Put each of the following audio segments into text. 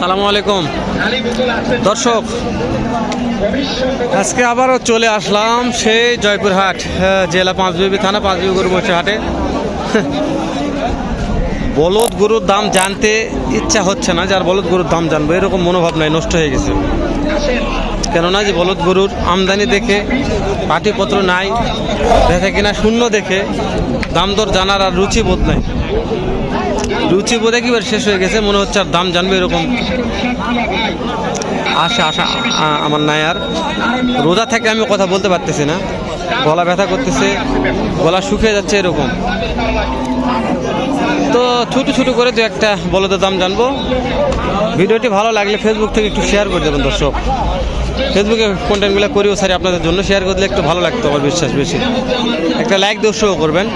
সালামু আলাইকুম। দর্শক, আজকে আবারও চলে আসলাম সেই জয়পুরহাট জেলা পাঁচবিবি থানা, পাঁচবিবি গরু হাটে। বলদ গরুর দাম জানতে ইচ্ছা হচ্ছে না যার বলদ গরুর দাম জানব, এরকম মনোভাব নাই, নষ্ট হয়ে গেছে। কেননা যে বলদ গরুর আমদানি দেখে, পাটিপত্র নাই, দেখে কিনা, শূন্য দেখে, দাম দর জানার আর রুচি বোধ নাই। রুচি বোধ একেবারে শেষ হয়ে গেছে, মনে হচ্ছে আর দাম জানবে এরকম। আশা আশা আমার নাই আর রোজা থেকে আমি কথা বলতে পারতেছি না। গলা ব্যথা করতেছে, গলা শুকিয়ে যাচ্ছে এরকম। তো ছোটো ছোটো করে দু একটা বলদের দাম জানব। ভিডিওটি ভালো লাগলে ফেসবুক থেকে একটু শেয়ার করে দেবেন দর্শক। ফেসবুকে কন্টেন্টগুলো করিও সারি আপনাদের জন্য শেয়ার করলে একটু ভালো লাগতো, আমার বিশ্বাস বেশি। একটা লাইক উৎসাহ করবেন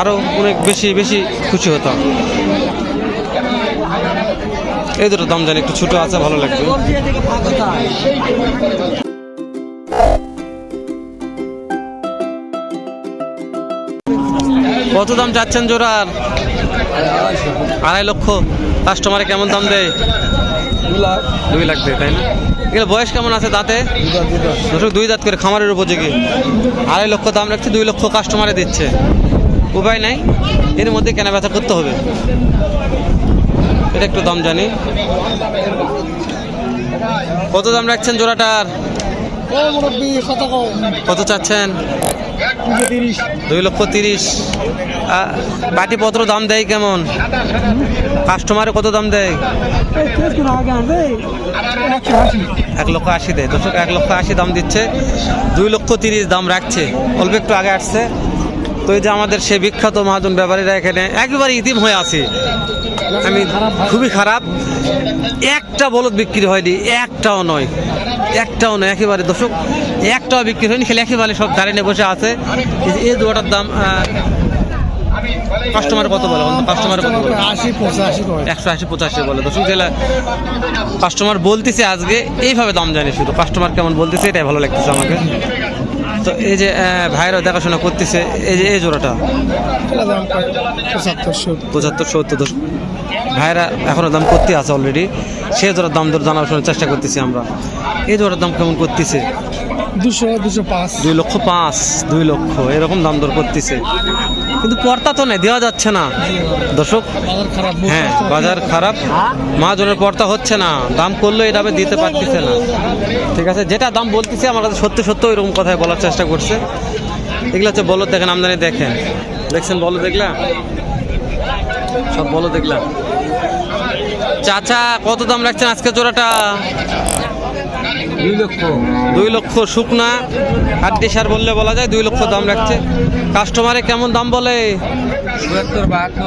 আরও অনেক বেশি বেশি খুশি হতাম। এই দুটো দাম জানি, একটু ছোটো আছে, ভালো লাগবে। কত দাম চাচ্ছেন জোড়ার? আড়াই লক্ষ। কাস্টমারে কেমন দাম দেয়? দুই লাখ দেয়, তাই না? এগুলো বয়স কেমন আছে দাঁতে? দুই দাঁত করে খামারের উপযোগী। আড়াই লক্ষ দাম রাখছে, দুই লক্ষ কাস্টমারে দিচ্ছে। উপায় নাই, এর মধ্যে কেনা বেচা করতে হবে। এটা একটু দাম জানি। কত দাম রাখছেন জোড়াটার কত চাচ্ছেন? দুই লক্ষ তিরিশ। বাটিপত্র দাম দেয় কেমন? কাস্টমারে কত দাম দেয়? এক লক্ষ আশি দেয়। দর্শক, এক লক্ষ আশি দাম দিচ্ছে। দুই লক্ষ তিরিশ দাম রাখছে। অল্প একটু আগে আসছে। তো এই যে আমাদের সে বিখ্যাত মহাজন ব্যাপারীরা এখানে একেবারে ইতিম হয়ে আছে। আমি খুবই খারাপ। একটা বলদ বিক্রি হয়নি একটাও নয়। একটাও নয় একেবারে দর্শক একটাও বিক্রি হয়নি খেলে একেবারে সব দাঁড়িয়ে বসে আছে। এই যে এই দুটার দাম কাস্টমার কত বলে? কাস্টমার কত বলে? আশি পঁচাশি একশো আশি পঁচাশি বলে। দর্শক জেলা কাস্টমার বলতেছে আজকে এইভাবে দাম জানি শুধু। কাস্টমার কেমন বলতেছে এটাই ভালো লাগতেছে আমাকে। তো এই যে ভাইরা দেখাশোনা করতেছে এই যে এই জোড়াটা? পঁচাত্তর সত্তর দশ। ভাইরা এখনও দাম করতে আছে অলরেডি সে জোড়ার দাম দর জানার শোনার চেষ্টা করতেছি আমরা। এই জোড়ার দাম কেমন করতেছে? দুশো দুশো পাঁচ। দুই লক্ষ পাঁচ দুই লক্ষ এরকম দাম দর করতেছে। কিন্তু পর্তা তো নেই, দেওয়া যাচ্ছে না। দর্শক হ্যাঁ বাজার খারাপ, মহাজনের পর্তা হচ্ছে না। দাম করলেও এটা দিতে পারতেছে না। ঠিক আছে, যেটা দাম বলতেছে, আমার কাছে সত্য সত্য এরকম কথাই বলার চেষ্টা করছে। এগুলো হচ্ছে বলো দেখেন, আমদানি দেখেন। দেখছেন বলো দেখলাম সব বলো দেখলাম চাচা, কত দাম রাখছেন আজকে জোড়াটা? দুই লক্ষ। শুকনা। হাড্ডি সার বললে বলা যায় দুই লক্ষ দাম রাখছে। কাস্টমারে কেমন দাম বলে?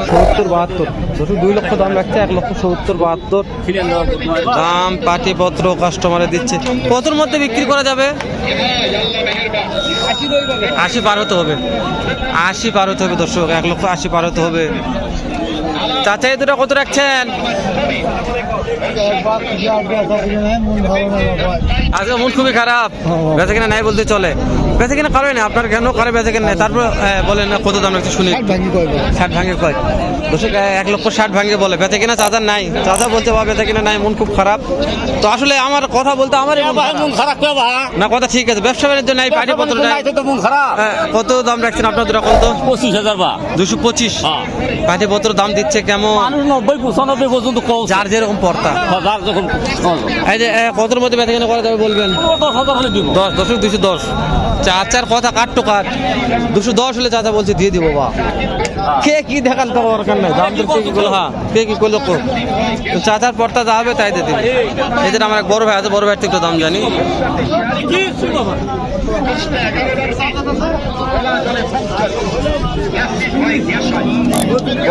সত্তর বাহাত্তর। দুশো দুই লক্ষ দাম রাখছে এক লক্ষ সত্তর বাহাত্তর। দাম পাটিপত্র কাস্টমারে দিচ্ছে। কতর মধ্যে বিক্রি করা যাবে? আশি পার হতে হবে। আশি পার হতে হবে দর্শক এক লক্ষ আশি পার হতে হবে। চাচা দুটো কত রাখছেন? আজকে মন খুবই খারাপ। বেচা কিনা নাই বলতে চলে। বেচা কিনা কারোই না আপনার কেন কারও বেচা কিনা নাই? তারপর বলেন না কত দাম রাখছে শুনি। ষাট ভাঙে কয় এক লক্ষ ষাট ভাঙে বলে বেচা কিনা চাচার নাই। চাচা বলতে বা বেচা কিনা নাই মন খুব খারাপ। তো আসলে আমার কথা বলতে আমার খারাপ না কথা ঠিক আছে। ব্যবসা বাণিজ্য নাই পাটি পত্র নাই? তো মন খারাপ। আহ, কত দাম রাখছেন আপনার দুটা কত? পঁচিশ হাজার বা। দুশো পঁচিশ। হ্যাঁ। পাটি পত্র দাম দিচ্ছে কেমন? নব্বই পঁচানব্বই পর্যন্ত যার যেরকম পর্তা হাজার এই যে কতর মধ্যে বেচা কিনা করা যাবে বলবেন? দশ দশ দুশো দশ। চাচার কথা কাটটো কাট। দুশো দশ হলে চাচা বলছে, দিয়ে দিব বা কে কি দেখাল তো দরকার নাই দাম কে কি করল? হ্যাঁ কে কি করল চাচার পর্তা যা হবে তাই দিবে। এদের আমার এক বড় ভাই আছে, বড় ভাইয়ের থেকে একটু দাম জানি।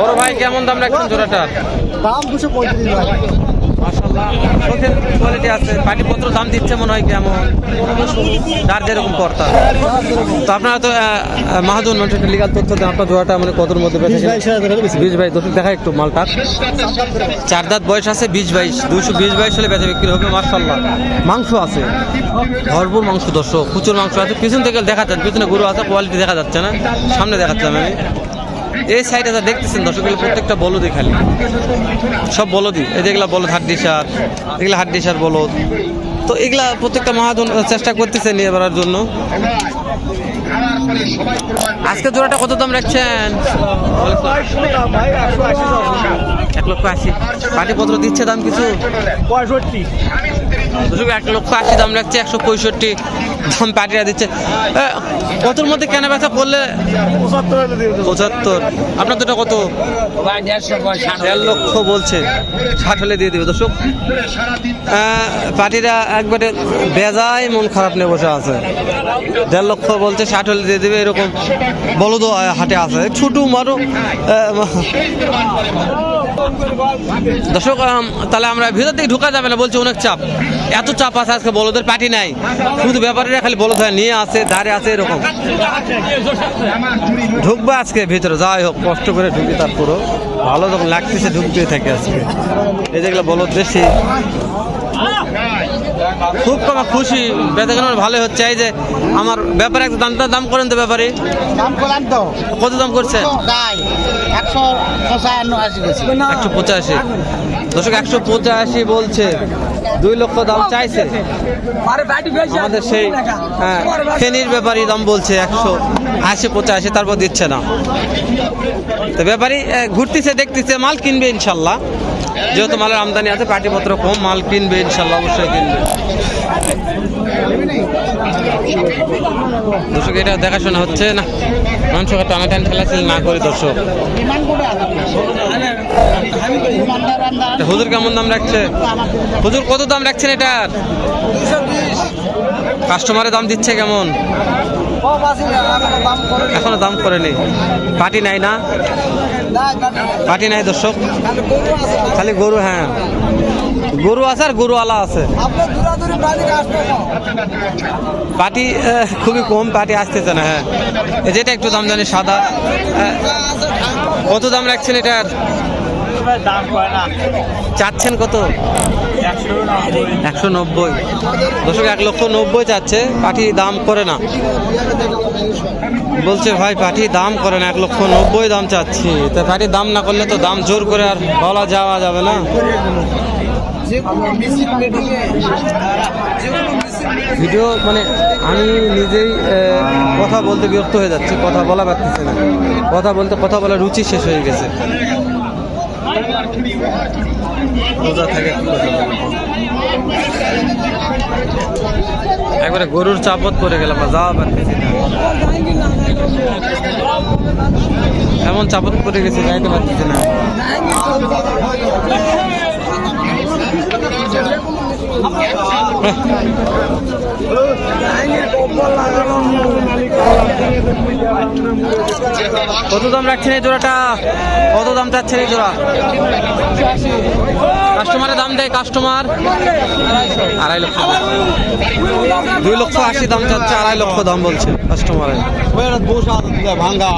বড় ভাই, কেমন দাম রাখছেন জোড়াটার? দাম দুশো পঁয়ত্রিশ চোখের কোয়ালিটি আছে পাটিপত্র দাম দিচ্ছে মনে হয় কেমন? যার যেরকম কর্তা। তো আপনারা তো মাহাজন লিগাল তথ্য দেন আপনার জোড়াটা মানে কতর মধ্যে বেঁচে বিশ বাইশ দশ দেখা একটু মালটা চার দাঁত বয়স আছে বিশ বাইশ দুইশো বিশ বাইশ হলে বেচা বিক্রি হবে মার্শাল্লাহ মাংস আছে। ভরপুর মাংস দর্শক। প্রচুর মাংস আছে। পিছন থেকে দেখা যাচ্ছে পিছনে গরু আছে কোয়ালিটি দেখা যাচ্ছে না। সামনে দেখাচ্ছিলাম আমি। এই সাইডে যা দেখতেছেন দর্শক প্রত্যেকটা বলদই খালি। সব বলদই। এই যেগুলা বলদ হাড্ডি সার এগুলা হাড্ডি সার বলদ। তো এগুলা প্রত্যেকটা মহাজন চেষ্টা করতেছে নিয়ে বেড়ার জন্য। আজকে জোড়াটা কত দাম রাখছেন? এক লক্ষ আশি। পাটিপত্র দিচ্ছে দাম কিছু? পঁয়ষট্টি। এক লক্ষ আশি দাম রাখছে একশো পঁয়ষট্টি। পাটিরা দিচ্ছে কতর মধ্যে কেনা বেচা করলে? পঁচাত্তর। আপনার দুটো কত? দেড় লক্ষ বলছে, ষাট হলে দিয়ে দেবে, দর্শক। পার্টিরা একবারে বেজায় মন খারাপ নিয়ে বসে আছে। দেড় লক্ষ বলছে, ষাট হলে দিয়ে দেবে, এরকম বলদ হাটে আছে। ছোটো মারো দর্শক তাহলে আমরা ভিতর থেকে ঢুকা যাবে না, বলছে অনেক চাপ। এত চাপ আছে আজকে বলদের, পার্টি নাই। শুধু ব্যাপারীরা খালি বলদ নিয়ে আছে ধারে আছে এরকম। ঢুকবে আজকে ভিতরে, যাই হোক, কষ্ট করে ঢুকি তারপরও। ভালো যখন লাগতেছে, ঢুকতেই থাকে আজকে। এই যেগুলো বলো দেশি খুব কম খুশি। বেঁধে কেন ভালো হচ্ছে। এই যে আমার ব্যাপারে একটা দাম দাম করেন তো ব্যাপারে। কত দাম করছেন একশো পঁচাশি। দর্শক একশো পঁচাশি বলছে। দুই লক্ষ দাম চাইছে। আমাদের সেই হ্যাঁ ফেনির ব্যাপারই দাম বলছে একশো আশি পঁচাশি তারপর দিচ্ছে না। তো ব্যাপারই আহ, ঘুরতেছে দেখতেছে মাল কিনবে ইনশাল্লাহ। যেহেতু মালের আমদানি আছে পাটিপত্র কম মাল কিনবে ইনশাল্লাহ অবশ্যই কিনবে। দর্শক এটা দেখাশোনা হচ্ছে না? মানুষ টানা টান খেলাছিল না করে দর্শক। হুজুর কেমন দাম রাখছে? হুজুর কত দাম রাখছেন এটার? কাস্টমারের দাম দিচ্ছে কেমন? এখনও দাম করেনি। পাটি নাই না? পাটি নাই। দর্শক? খালি গরু হ্যাঁ। গরু আছে আর গরু আলা আছে পাটি খুবই কম পাটি আসতেছে না হ্যাঁ। যেটা একটু দাম জানি সাদা। কত দাম রাখছেন এটার? চাচ্ছেন কত? একশো নব্বই। দশক এক লক্ষ নব্বই চাচ্ছে পাঠি দাম করে না। বলছে, ভাই পাঠি দাম করে না, এক লক্ষ নব্বই দাম চাচ্ছি। তা পাঠি দাম না করলে তো দাম জোর করে আর বলা যাওয়া যাবে না। ভিডিও মানে আমি নিজেই কথা বলতে বিরক্ত হয়ে যাচ্ছি, কথা বলা পারতেছি না। কথা বলতে, কথা বলার রুচি শেষ হয়ে গেছে। রোজা থাকে একবারে গরুর চাপত পড়ে গেলাম যাওয়া পারতেছি না। এমন চাপত পড়ে গেছে যাইতে পারতেছি না। কত দাম রাখছেন এই জোড়াটা? কত দাম চাচ্ছেন এই জোড়া? কাস্টমারের দাম দেয় কাস্টমার। আড়াই লক্ষ। দুই লক্ষ আশি দাম চাচ্ছে আড়াই লক্ষ দাম বলছে কাস্টমারের। ভাঙ্গা।